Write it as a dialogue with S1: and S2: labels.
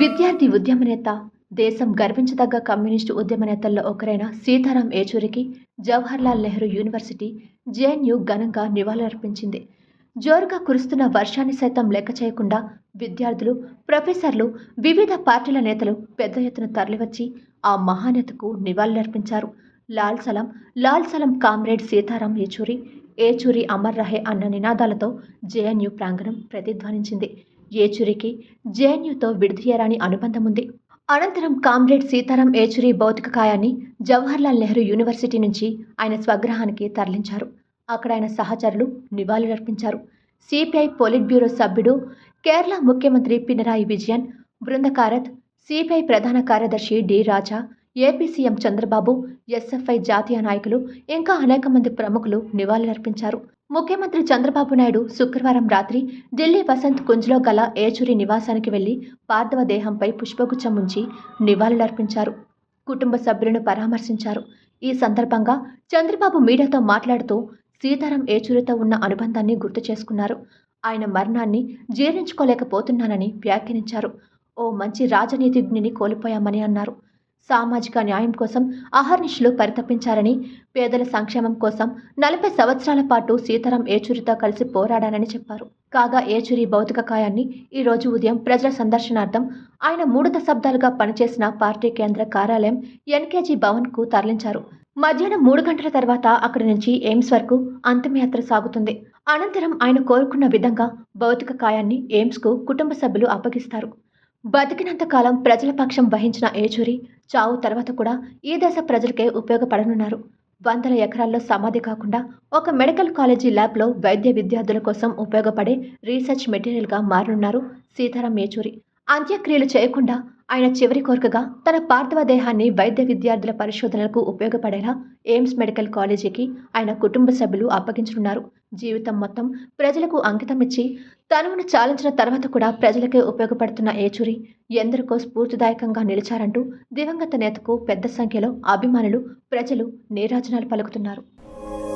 S1: విద్యార్థి ఉద్యమ నేత దేశం గర్వించదగ్గ కమ్యూనిస్టు ఉద్యమ నేతల్లో ఒకరైన సీతారాం ఏచూరికి జవహర్లాల్ నెహ్రూ యూనివర్సిటీ జేఎన్యూ ఘనంగా నివాళులర్పించింది. జోరుగా కురుస్తున్న వర్షాన్ని సైతం లెక్క చేయకుండా విద్యార్థులు ప్రొఫెసర్లు వివిధ పార్టీల నేతలు పెద్ద ఎత్తున తరలివచ్చి ఆ మహానేతకు నివాళులర్పించారు. లాల్ సలం లాల్ సలం కామ్రేడ్ సీతారాం ఏచూరి ఏచూరి అమర్ రహే అన్న నినాదాలతో జేఎన్యూ ప్రాంగణం ప్రతిధ్వనించింది. ఏచూరికి జేఎన్యూతో విడదీయరాని అనుబంధం ఉంది. అనంతరం కామ్రేడ్ సీతారాం ఏచూరి భౌతిక కాయాన్ని జవహర్లాల్ నెహ్రూ యూనివర్సిటీ నుంచి ఆయన స్వగ్రహానికి తరలించారు. అక్కడ ఆయన సహచరులు నివాళులర్పించారు. సిపిఐ పోలిట్ బ్యూరో సభ్యుడు కేరళ ముఖ్యమంత్రి పినరాయి విజయన్ బృందకారత్ సిపిఐ ప్రధాన కార్యదర్శి D Raja AP CM Chandrababu SFI జాతీయ నాయకులు ఇంకా అనేక మంది ప్రముఖులు నివాళులర్పించారు. ముఖ్యమంత్రి చంద్రబాబు నాయుడు శుక్రవారం రాత్రి ఢిల్లీ వసంత్ కుంజ్లో గల ఏచూరి నివాసానికి వెళ్ళి పార్థవ దేహంపై పుష్పగుచ్చం ఉంచి నివాళులర్పించారు. కుటుంబ సభ్యులను పరామర్శించారు. ఈ సందర్భంగా చంద్రబాబు మీడియాతో మాట్లాడుతూ సీతారాం ఏచూరితో ఉన్న అనుబంధాన్ని గుర్తు చేసుకున్నారు. ఆయన మరణాన్ని జీర్ణించుకోలేకపోతున్నానని వ్యాఖ్యానించారు. ఓ మంచి రాజనీతిజ్ఞుని కోల్పోయామని అన్నారు. సామాజిక న్యాయం కోసం అహర్నిశలు పరితపించారని పేదల సంక్షేమం కోసం నలభై సంవత్సరాల పాటు సీతారాం ఏచూరితో కలిసి పోరాడానని చెప్పారు. కాగా ఏచూరి భౌతిక కాయాన్ని ఈ రోజు ఉదయం ప్రజల సందర్శనార్థం ఆయన మూడు దశాబ్దాలుగా పనిచేసిన పార్టీ కేంద్ర కార్యాలయం ఎన్కేజీ భవన్కు తరలించారు. మధ్యాహ్నం మూడు గంటల తర్వాత అక్కడి నుంచి ఎయిమ్స్ వరకు అంతిమయాత్ర సాగుతుంది. అనంతరం ఆయన కోరుకున్న విధంగా భౌతిక కాయాన్ని ఎయిమ్స్కు కుటుంబ సభ్యులు అప్పగిస్తారు. బతికినంత కాలం ప్రజల పక్షం వహించిన ఏచూరి చావు తర్వాత కూడా ఈ దేశ ప్రజలకే ఉపయోగపడనున్నారు. వందల ఎకరాల్లో సమాధి కాకుండా ఒక మెడికల్ కాలేజీ ల్యాబ్లో వైద్య విద్యార్థుల కోసం ఉపయోగపడే రీసెర్చ్ మెటీరియల్గా మారనున్నారు సీతారాం యేచూరి. అంత్యక్రియలు చేయకుండా ఆయన చివరి కోరికగా తన పార్థివ దేహాన్ని వైద్య విద్యార్థుల పరిశోధనలకు ఉపయోగపడేలా ఎయిమ్స్ మెడికల్ కాలేజీకి ఆయన కుటుంబ సభ్యులు అప్పగించనున్నారు. జీవితం మొత్తం ప్రజలకు అంకితం ఇచ్చి తనువును చాలించిన తర్వాత కూడా ప్రజలకే ఉపయోగపడుతున్న ఏచూరి ఎందరికో స్ఫూర్తిదాయకంగా నిలిచారంటూ దివంగత నేతకు పెద్ద సంఖ్యలో అభిమానులు ప్రజలు నీరాజనాలు పలుకుతున్నారు.